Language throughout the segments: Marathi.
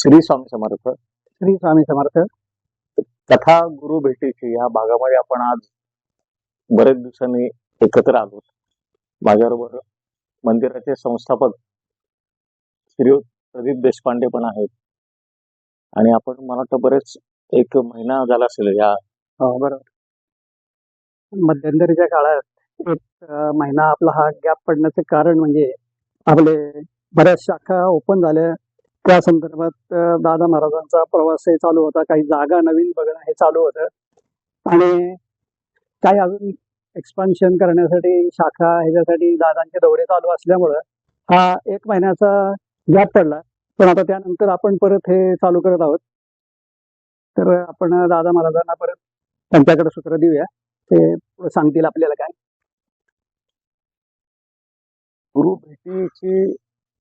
श्री स्वामी समर्थ. श्री स्वामी समर्थ. कथा गुरु भेटीची या भागामध्ये आपण आज बरेच दिवसांनी एकत्र आलो. माझ्याबरोबर मंदिराचे संस्थापक श्री प्रदीप देशपांडे पण आहेत. आणि आपण मला वाटतं बरेच एक महिना झाला असेल या हो बरोबर. मध्यंतरीच्या काळात एक महिना आपला हा गॅप पडण्याचं कारण म्हणजे आपले बऱ्याच शाखा ओपन झाल्या. त्या संदर्भात दादा महाराजांचा प्रवास हे चालू होता. काही जागा नवीन बघणं हे चालू होतं. आणि काही अजून एक्सपान्शन करण्यासाठी शाखा ह्याच्यासाठी दादांचे दौरे चालू असल्यामुळं हा एक महिन्याचा गॅप पडला. पण आता त्यानंतर आपण परत हे चालू करत आहोत. तर आपण दादा महाराजांना परत त्यांच्याकडे सूत्र देऊया. ते सांगतील आपल्याला काय. गुरु भेटीची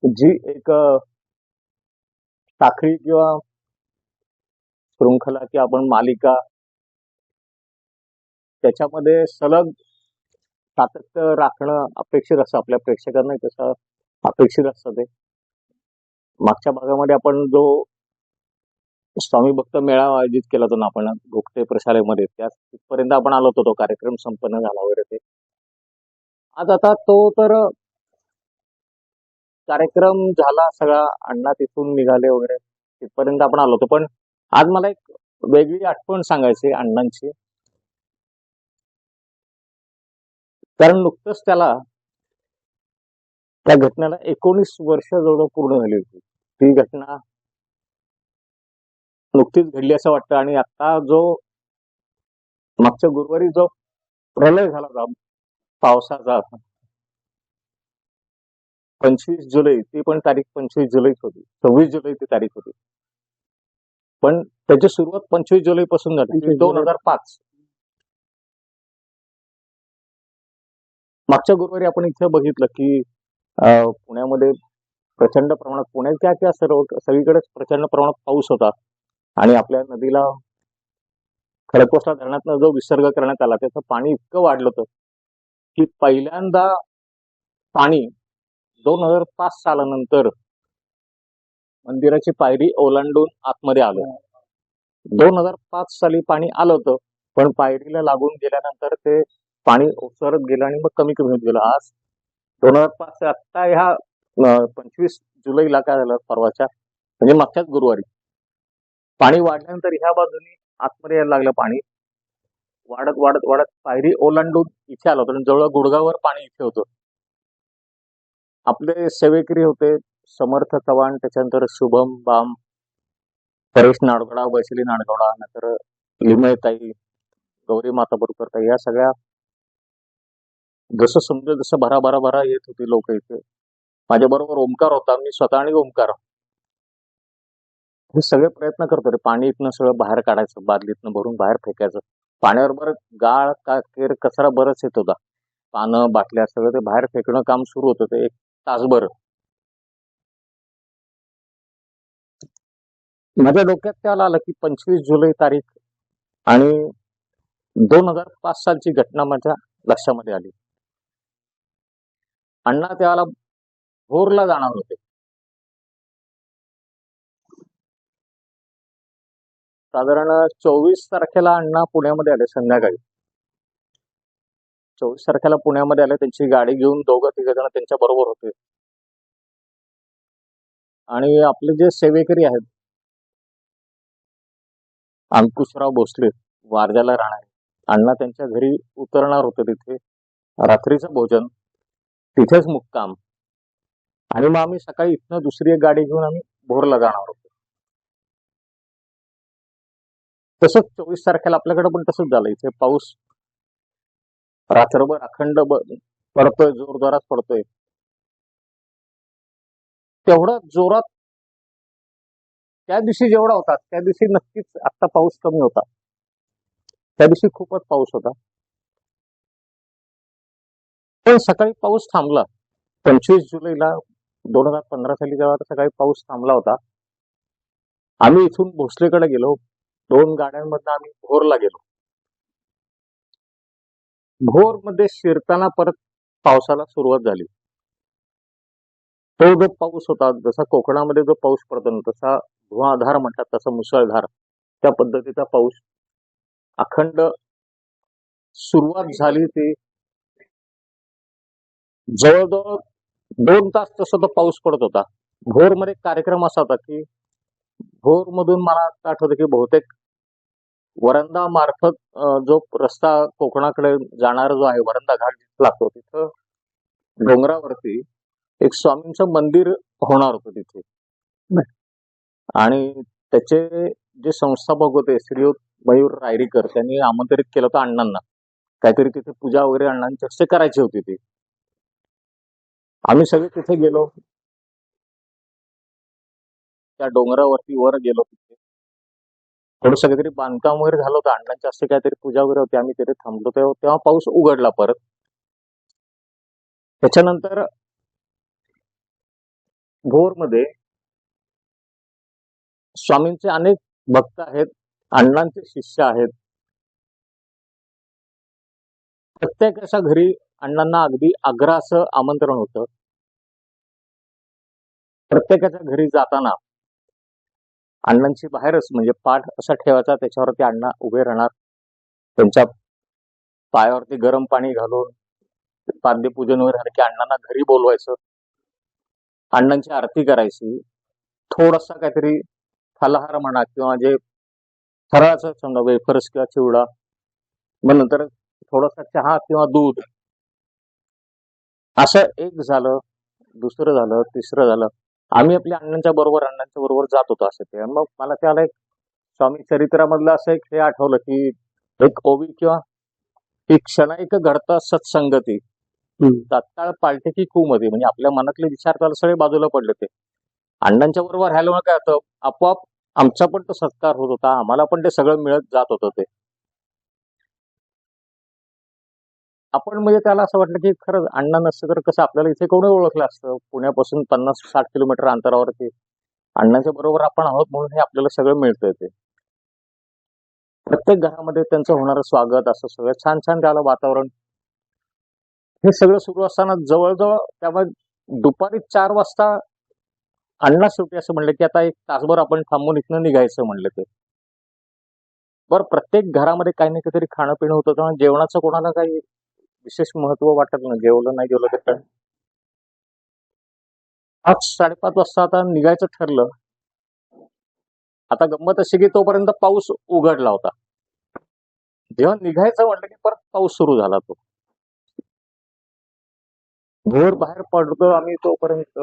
जी एक साखळी किंवा शृंखला किंवा आपण मालिका त्याच्यामध्ये सलग सातत्य राखणं अपेक्षित असतं. आपल्या प्रेक्षकांना तसं अपेक्षित असतं ते. मागच्या भागामध्ये आपण जो स्वामी भक्त मेळावा आयोजित केला होता ना आपण घोकटे प्रशालेमध्ये त्याच तिथपर्यंत आपण आलो होतो. तो कार्यक्रम संपन्न झाला वगैरे ते. आज आता तो तर कार्यक्रम झाला सगळा अण्णा तिथून निघाले वगैरे तिथपर्यंत आपण आलो होतो. पण आज मला एक वेगळी आठवण सांगायची अण्णांची. कारण नुकतंच त्याला त्या घटनेला एकोणीस वर्ष जवळ पूर्ण झाली होती. ती घटना नुकतीच घडली असं वाटतं. आणि आता जो मागच्या गुरुवारी जो प्रलय झाला पावसाचा पंचवीस जुलै ती पण तारीख पंचवीस जुलैच होती. सव्वीस जुलै ती तारीख होती. पण त्याची सुरुवात पंचवीस जुलै पासून झाली. 25 दोन. हजार पाच. मागच्या गुरुवारी आपण इथे बघितलं की पुण्यामध्ये प्रचंड प्रमाणात पुण्याच्या त्या सर्व सगळीकडेच प्रचंड प्रमाणात पाऊस होता. आणि आपल्या नदीला खडकवासला धरणातनं जो विसर्ग करण्यात आला त्याचं पाणी इतकं वाढलं होतं की पहिल्यांदा पाणी दोन हजार पाच सालानंतर मंदिराची पायरी ओलांडून आतमध्ये आलं. दोन हजार पाच साली पाणी आलं होतं पण पायरीला लागून गेल्यानंतर ते पाणी ओसरत गेलं आणि मग कमी कमी होत गेलं. आज दोन हजार पाच आत्ता ह्या पंचवीस जुलैला काय झालं परवाच्या म्हणजे मागच्याच गुरुवारी. पाणी वाढल्यानंतर ह्या बाजूनी आतमध्ये यायला लागलं पाणी. वाढत वाढत वाढत पायरी ओलांडून इथे आलं होतं आणि जवळ गुडगावर पाणी इथे होतं. आपले सेवेकरी होते. समर्थ चव्हाण त्याच्यानंतर शुभम बाम परेश नाडगोडा वैशाली नाडगोडा नंतर लिमयताई गौरी माता ताई या सगळ्या जसं समजेल जसं भरा भरा भरा येत होती लोक इथे. माझ्या बरोबर ओमकार होता. मी स्वतः आणि ओमकार. हे सगळे प्रयत्न करतो रे पाणी इथनं सगळं बाहेर काढायचं बादलीतनं भरून बाहेर फेकायचं. पाण्याबरोबर गाळ का केर कचरा बरंच येत होता. पानं बाटल्या सगळं ते बाहेर फेकणं काम सुरू होतं ते एक तासभर. माझ्या डोक्यात त्याला आलं की पंचवीस जुलै तारीख आणि दोन हजार पाच सालची घटना माझ्या लक्षामध्ये आली. अण्णा त्याला भोरला जाणार होते. साधारण चोवीस तारखेला अण्णा पुण्यामध्ये आले संध्याकाळी. चोवीस तारखेला पुण्यामध्ये आले त्यांची गाडी घेऊन दोघं तिघ जण त्यांच्या बरोबर होते. आणि आपले जे सेवेकरी आहेत अंकुशराव भोसले वारजाला राहणारे. अण्णा त्यांच्या घरी उतरणार होते तिथे. रात्रीचं भोजन तिथेच मुक्काम. आणि मग आम्ही सकाळी इथनं दुसरी एक गाडी घेऊन आम्ही भोरला जाणार होतो. तसंच चोवीस तारखेला आपल्याकडे पण तसंच झालं. इथे पाऊस रात्रभर अखंड पडतोय जोरदारात पडतोय. तेवढा जोरात त्या दिवशी जेवढा होता त्या दिवशी नक्कीच आता पाऊस कमी होता. त्या दिवशी खूपच पाऊस होता. पण सकाळी पाऊस थांबला. पंचवीस जुलैला दोन हजार पंधरा साली जेव्हा सकाळी पाऊस थांबला होता आम्ही इथून भोसलेकडे गेलो. दोन गाड्यांमधनं आम्ही भोरला गेलो. भोरमध्ये शिरताना परत पावसाला सुरुवात झाली. तो जो पाऊस होता जसा कोकणामध्ये जो पाऊस पडतो ना तसा धुवाधार म्हणतात तसा मुसळधार त्या पद्धतीचा पाऊस अखंड सुरुवात झाली ती जवळजवळ दोन तास तसा तो पाऊस पडत होता. भोरमध्ये कार्यक्रम असा होता की भोरमधून मला आठवतं की बहुतेक वरंदा मार्फत जो रस्ता कोकणाकडे जाणारा जो आहे वरंदा घाट जिथं लागतो तिथं डोंगरावरती एक स्वामींचं मंदिर होणार होतं तिथे. आणि त्याचे जे संस्थापक होते श्रीयुत मयूर रायरीकर त्यांनी आमंत्रित केलं होतं अण्णांना. काहीतरी तिथे पूजा वगैरे अण्णांची हस्ते करायची होती ती. आम्ही सगळे तिथे गेलो. त्या डोंगरावरती वर गेलो. थोडस काहीतरी बांधकाम वगैरे झालं होतं अण्णांच्या असते काहीतरी पूजा वगैरे होती आम्ही तिथे थांबलो तेव्हा तेव्हा पाऊस उघडला परत. त्याच्यानंतर भोरमध्ये स्वामींचे अनेक भक्त आहेत अण्णांचे शिष्य आहेत. प्रत्येकाच्या घरी अण्णांना अगदी आग्रहाचं आमंत्रण होतं. प्रत्येकाच्या घरी जाताना अण्णांची बाहेरच म्हणजे पाठ असा ठेवायचा त्याच्यावरती अण्णा उभे राहणार. त्यांच्या पायावरती गरम पाणी घालून पाद्यपूजन वगैरे झालं की अण्णांना घरी बोलवायचं. अण्णांची आरती करायची. थोडासा काहीतरी फलाहार म्हणा किंवा जे फराळाचं समजा वेफर्स किंवा चिवडा मग नंतर थोडासा चहा किंवा दूध. असं एक झालं दुसरं झालं तिसरं झालं. आम्ही आपल्या अण्णांच्या बरोबर अण्णांच्या बरोबर जात होतो असं ते. आणि मग मला त्याला एक स्वामी चरित्रामधलं असं एक हे आठवलं की एक ओवी किंवा ही क्षणाईक घडता सत्संगती. तात्काळ पालटे की कुमध्ये म्हणजे आपल्या मनातले विचार त्याला सगळे बाजूला पडले ते अण्णांच्या बरोबर राहिल्यामुळे काय होतं? आपोआप आमचा पण तो सत्कार होत होता. आम्हाला पण ते सगळं मिळत जात होतं ते. आपण म्हणजे त्याला असं वाटलं की खरंच अण्णा नसतं तर कसं आपल्याला इथे कोणी ओळखलं असतं? पुण्यापासून पन्नास साठ किलोमीटर अंतरावरती. अण्णांच्या बरोबर आपण आहोत म्हणून हे आपल्याला सगळं मिळतंय ते. प्रत्येक घरामध्ये त्यांचं होणारं स्वागत असं सगळं छान छान त्याला वातावरण. हे सगळं सुरू असताना जवळजवळ त्यामुळे दुपारी चार वाजता अण्णा शेवटी असं म्हणलं की आता एक तासभर आपण थांबून इथनं निघायचं म्हणलं ते. बरं प्रत्येक घरामध्ये काही ना काहीतरी खाणं पिणं होतं तेव्हा जेवणाचं कोणाला काही विशेष महत्त्व वाटत नाही. जेवलं नाही जेवलं तर काय? पाच साडेपाच वाजता आता निघायचं ठरलं. आता गंमत अशी की तोपर्यंत पाऊस उघडला होता. जेव्हा निघायचं म्हटलं की परत पाऊस सुरू झाला तो. भोर बाहेर पडतो आम्ही तोपर्यंत.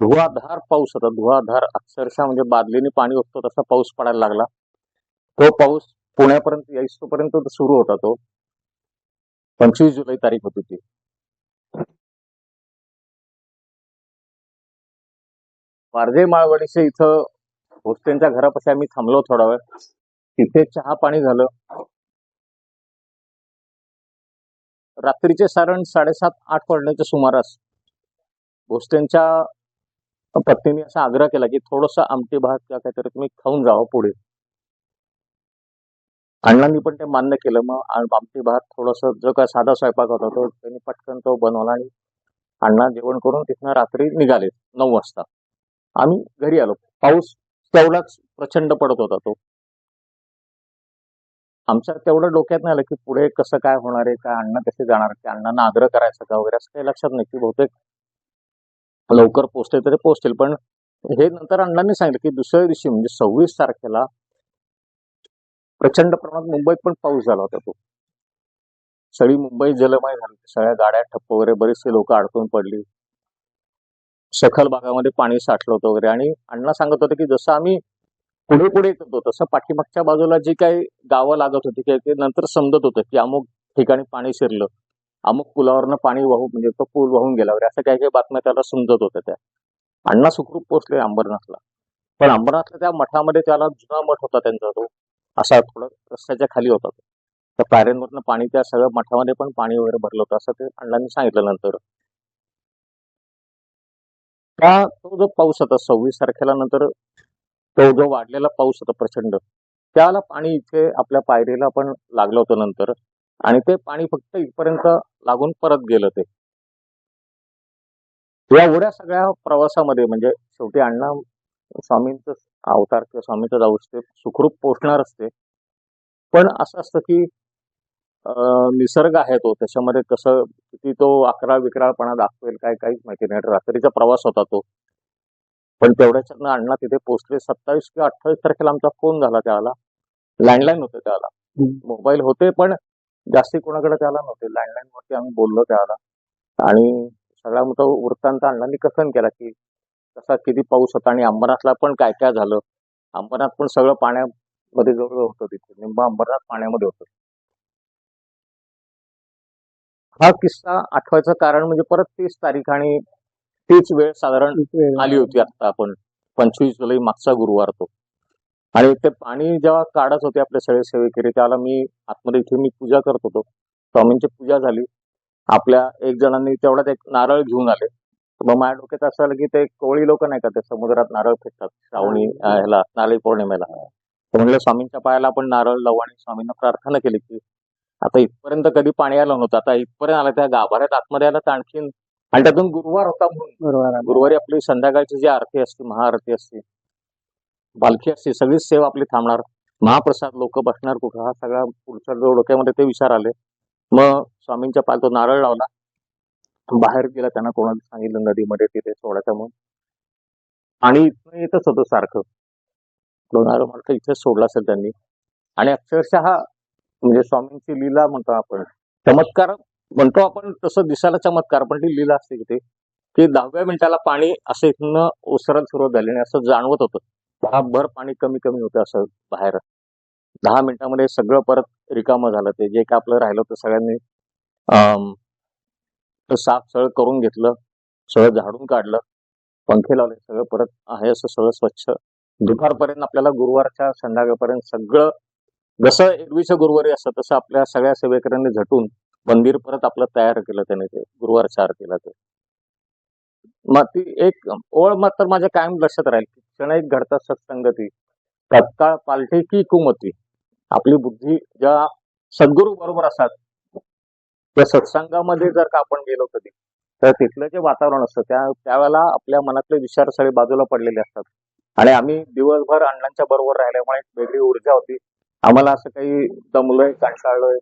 धुवाधार पाऊस होता. धुवाधार अक्षरशः म्हणजे बादलीने पाणी ओततो तसा पाऊस पडायला लागला. तो पाऊस पुण्यापर्यंत यायचोपर्यंत सुरू होता तो. पंचवीस जुलै तारीख होती ती. वारजे माळवडीचे इथं होस्टेलच्या घरापाशी आम्ही थांबलो थोडा वेळ. तिथे चहा पाणी झालं. रात्रीचे साधारण साडेसात आठ वाजण्याच्या सुमारास होस्टेलच्या पत्नीने असा आग्रह केला की थोडस आमटी भात किंवा काहीतरी तुम्ही खाऊन जावं पुढे. अण्णांनी पण ते मान्य केलं. मग आम- आमटी भात थोडस जो काय साधा स्वयंपाक होता तो त्यांनी पटकन तो बनवला आणि अण्णा जेवण करून तिथनं रात्री निघाले नऊ वाजता. आम्ही घरी आलो. पाऊस तेवढाच प्रचंड पडत होता तो. आमच्या तेवढं डोक्यात नाही आलं की पुढे कसं काय होणार आहे काय अण्णा कसे जाणार की अण्णांना आग्रह करायचा का वगैरे असं काही लक्षात नाही. की बहुतेक लवकर पोचते तरी पोचतील. पण हे नंतर अण्णांनी सांगितलं की दुसऱ्या दिवशी म्हणजे सव्वीस तारखेला प्रचंड प्रमाणात मुंबईत पण पाऊस झाला होता तो. सगळी मुंबई जलमय झाली. सगळ्या गाड्या ठप्प वगैरे बरेचसे लोक अडकून पडली. सखल भागामध्ये पाणी साठलं होतं वगैरे. आणि अण्णा सांगत होते की जसं आम्ही पुढे पुढे येत होतो तसं पाठीमागच्या बाजूला जी काही गावं लागत होती की ते नंतर समजत होतं की अमुक ठिकाणी पाणी शिरलं. अमुक पुलावरनं पाणी वाहू म्हणजे तो पूल वाहून गेला वगैरे असं काही काही बातम्या त्याला समजत होत्या त्या. अण्णा सुखरूप पोचले अंबरनाथला. पण अंबरनाथला त्या मठामध्ये त्याला जुना मठ होता त्यांचा तो. असा थोडं रस्त्याच्या खाली होता तो. त्या पायऱ्यांवरनं पाणी त्या सगळ्या मठामध्ये पण पाणी वगैरे भरलं होतं असं ते अण्णांनी सांगितलं नंतर. त्या तो जो पाऊस होता सव्वीस तारखेला नंतर तो जो वाढलेला पाऊस होता प्रचंड त्याला पाणी इथे आपल्या पायरीला पण लागलं होतं नंतर आणि ते पाणी फक्त इथपर्यंत लागून परत गेलं ते. या एवढ्या सगळ्या प्रवासामध्ये म्हणजे शेवटी अण्णा स्वामींचं अवतार किंवा स्वामींचं जाऊ ते सुखरूप पोचणार असते. पण असं असतं की निसर्ग आहे तो त्याच्यामध्ये कसं किती तो अकरा विकराळपणा दाखवेल काय काहीच माहिती नाही. रात्रीचा प्रवास होता तो. पण तेवढ्याच्यानं अण्णा तिथे पोहोचले. सत्तावीस किंवा अठ्ठावीस तारखेला आमचा फोन झाला त्याला. लँडलाईन होते त्याला. मोबाईल होते पण जास्ती कोणाकडे त्याला नव्हते. लँडलाईन वरती आम्ही बोललो त्याला. आणि सगळा मोठा वृत्तांत अण्णांनी कथन केला की कसा किती पाऊस होता आणि अंबरनाथला पण काय काय झालं? अंबरनाथ पण सगळं पाण्यामध्ये जवळ होतं तिथे. निंब अंबरनाथ पाण्यामध्ये होतं. हा किस्सा आठवायचं कारण म्हणजे परत तीस तारीख आणि तीच वेळ साधारण आली होती आता आपण. पंचवीस जुलै मागचा गुरुवार तो. आणि ते पाणी जेव्हा काढत होते आपले सगळे सेवेकरी त्याला मी आतमध्ये इथे मी पूजा करत होतो. स्वामींची पूजा झाली. आपल्या एक जणांनी तेवढ्यात एक नारळ घेऊन आले. मग माझ्या डोक्यात असं आलं की ते कोळी लोक नाही का ते समुद्रात नारळ फेकतात श्रावणी ह्याला नारळी पौर्णिमेला. तर म्हणलं स्वामींच्या पायाला आपण नारळ लावू आणि स्वामींना प्रार्थना केली की आता इथपर्यंत कधी पाणी आलं नव्हतं आता इथपर्यंत आलं त्या गाभाऱ्यात आतमध्ये आलं तर आणखीन आणि त्यातून गुरुवार होता म्हणून. गुरुवारी आपली संध्याकाळची जी आरती असते महाआरती असते पालखी असते सगळीच सेवा आपली थांबणार. महाप्रसाद लोक बसणार कुठं हा सगळा पुढच्या जो डोक्यामध्ये ते विचार आले. मग स्वामींच्या पाल तो नारळ लावला. बाहेर गेला त्यांना कोणाला सांगितलं नदीमध्ये तिथे सोडायचं म्हणून. आणि इथं येतच होतं सारखं. तो नारळ म्हणतो इथेच सोडला असेल त्यांनी. आणि अक्षरशः म्हणजे स्वामींची लीला म्हणतो आपण चमत्कार म्हणतो आपण तसं दिसायला चमत्कार पण ती लीला असते तिथे की दहाव्या मिनिटाला पाणी असं इथनं ओसरायला सुरुवात झाली आणि असं जाणवत होतं. भर पाणी कमी कमी होतं असं बाहेर. दहा मिनिटामध्ये सगळं परत रिकामं झालं ते. जे काय आपलं राहिलं होतं सगळ्यांनी तर साफ सगळं करून घेतलं सगळं झाडून काढलं पंखे लावले सगळं परत आहे असं सगळं स्वच्छ. दुपारपर्यंत आपल्याला गुरुवारच्या संध्याकाळपर्यंत सगळं जसं एरवीचं गुरुवारी असतं तसं आपल्या सगळ्या सेवेकऱ्यांनी झटून मंदिर परत आपलं तयार केलं त्याने ते गुरुवारच्या आरतीला ते. मग ती एक ओळ मात्र माझ्या कायम लक्षात राहील की क्षण एक घडता सत्संगती तत्काळ पालटी की कुमती आपली बुद्धी ज्या सद्गुरू बरोबर असतात त्या सत्संगामध्ये जर का आपण गेलो कधी तर तिथलं जे वातावरण असतं त्या त्यावेळेला आपल्या मनातले विचार सगळे बाजूला पडलेले असतात. आणि आम्ही दिवसभर अण्णांच्या बरोबर राहिल्यामुळे एक वेगळी ऊर्जा होती. आम्हाला असं काही दमलोय कंटाळलोय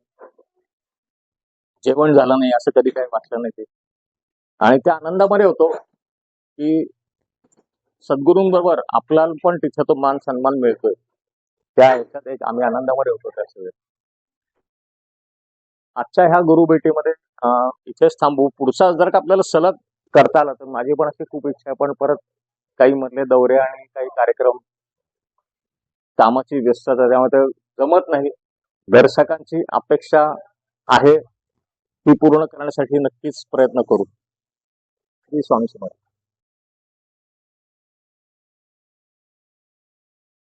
जेवण झालं नाही असं कधी काही वाटलं नाही ते. आणि त्या आनंदामध्ये होतो की सद्गुरूंबरोबर आपल्याला पण तिथे तो मान सन्मान मिळतोय. त्या ह्याच्यात एक आम्ही आनंदामध्ये होतो त्या सगळे आजच्या ह्या गुरु भेटीमध्ये इथेच थांबू. पुढचा जर का आपल्याला सलग करता आला तर माझी पण अशी खूप इच्छा आहे. पण परत काही मधले दौरे आणि काही कार्यक्रम कामाची व्यस्तता त्यामुळे जमत नाही. दर्शकांची अपेक्षा आहे ती पूर्ण करण्यासाठी नक्कीच प्रयत्न करू. श्री स्वामी समर्थ.